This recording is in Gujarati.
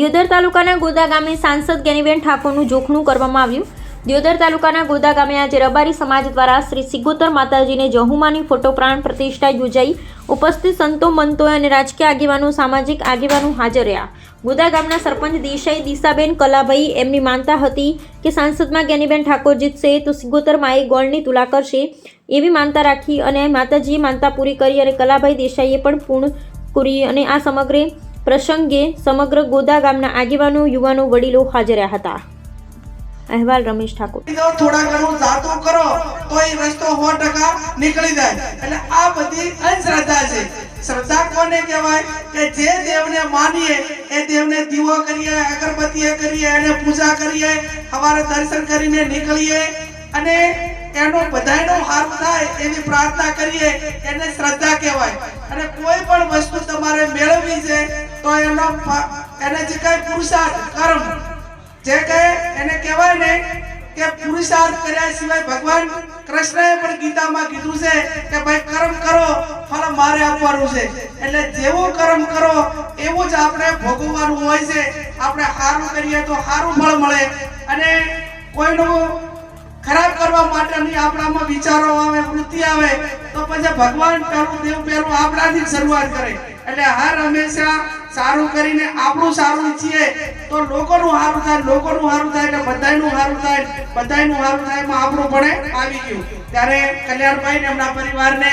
દિયોદર તાલુકાના ગોદા ગામે સાંસદ ગેનીબેન ઠાકોરનું જોખણું કરવામાં આવ્યું. દિયોદર તાલુકાના ગોદા ગામે આજે રબારી સમાજ દ્વારા શ્રી સિગોતર માતાજીને જહુમાની ફોટો પ્રાણ પ્રતિષ્ઠા યોજાઈ. ઉપસ્થિત સંતો મંતો અને રાજકીય આગેવાનો, સામાજિક આગેવાનો હાજર રહ્યા. ગોદા ગામના સરપંચ દેસાઈ દિશાબેન કલાભાઈ એમની માનતા હતી કે સાંસદમાં જ્ઞાનીબેન ઠાકોર જીતશે તો સિગોતર માએ ગોળની તુલા કરશે એવી માનતા રાખી અને માતાજીએ માનતા પૂરી કરી અને કલાભાઈ દેસાઈએ પણ પૂર્ણ કરી અને આ સમગ્ર પ્રસંગે સમગ્ર ગોદા ગામના આગેવાનો, યુવાનો, વડીલો હાજર હતા. અહેવાલ રમેશ ઠાકોર. થોડા ઘણું જાતું કરો તો એ રસ્તો સો ટકા નીકળી જાય. એટલે આ બધી અંધશ્રદ્ધા છે. શ્રદ્ધા કોને કહેવાય? કે જે દેવને માનીએ, એ દેવને દીવો કરીએ અગરબત્તી કરીએ, એને પૂજા કરીએ, સવારે દર્શન કરીને નીકળીએ અને એનો બધાનો સારું થાય એવી પ્રાર્થના કરીએ, એને શ્રદ્ધા કહેવાય. અને કોઈ પણ વસ્તુ એનો એને જે કઈ પુરુષાર્થ કર્મ, જે કહે એને કહેવાય ને કે પુરુષાર્થ કર્યા સિવાય ભગવાન કૃષ્ણએ પણ ગીતામાં કીધું છે કે ભાઈ કર્મ કરો, ફળ મારે આપવાનું છે. એટલે જેવું કર્મ કરો, એવું જ આપણે ભોગવવાનું હોય છે. આપણે સારું કરીએ તો સારું ફળ મળે. અને કોઈનું ખરાબ કરવા માટેની આપણામાં વિચારો આવે, વૃત્તિ આવે, તો પછી ભગવાન પહેલું દેવ પહેલું આપણાથી જ શરૂઆત કરે. એટલે હર હંમેશા સારું કરીને આપણું સારું ઈચ્છીએ તો લોકોનું સારું થાય, લોકોનું સારું થાય એટલે બધાનું સારું થાય બધાનું સારું થાય એમાં આપણું પણ આવી ગયું. ત્યારે કલ્યાણભાઈ ને એમના પરિવારને